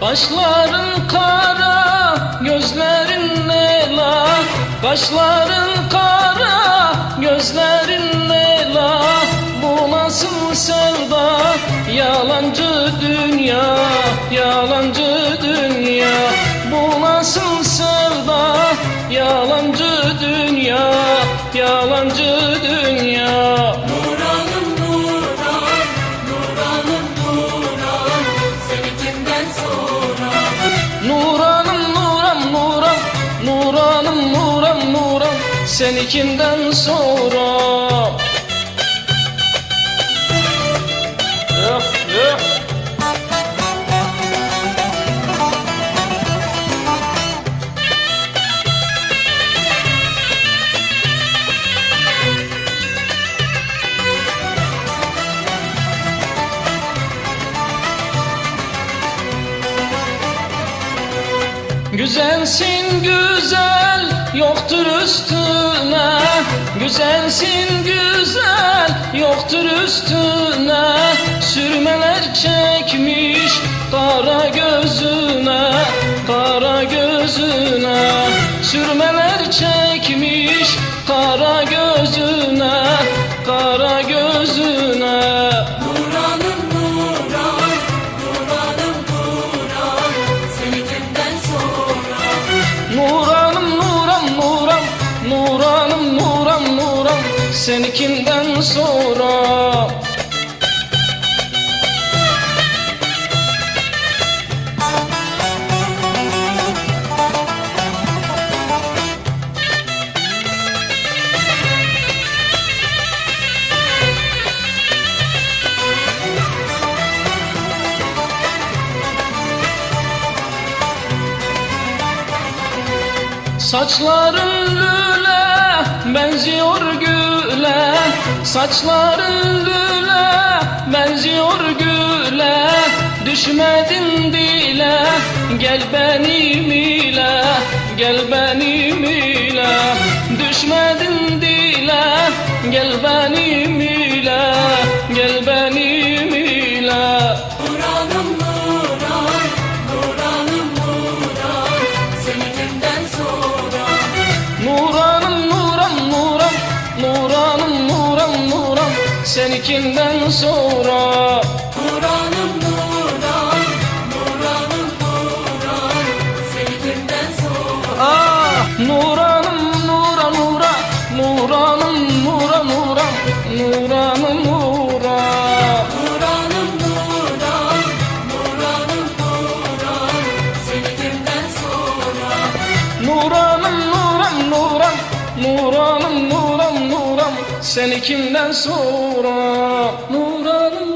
Kaşların kara, gözlerin ela. Kaşların kara, gözlerin ela. Bu nasıl sevda, yalancı dünya Yalancı dünya. Bu nasıl sevda, yalancı 82'den sonra? Öh, öh. Güzelsin güzel yoktur üstü Güzelsin güzel yoktur üstüne. Sürmeler çekmiş kara gözüne Kara gözüne. Sürmeler çekmiş kara gözüne Kara gözüne nuram Seni kimden sonra. Saçların lüle benziyor güle Saçların lüle benziyor güle. Düşmedin dile gel benim ile Gel benim ile. Düşmedin dile gel benim nuram Seni kimden sonra Nuranım Nuran, Nuranım Nuran Seni kimden sonra. Ah! Nuranım nura nura Nuranım nura nura Nuranım nura. Nuranım Nuran, Nuranım Nuran Seni kimden sonra. Nuranım Nuranım nuram nuram Seni kimden sonra nuram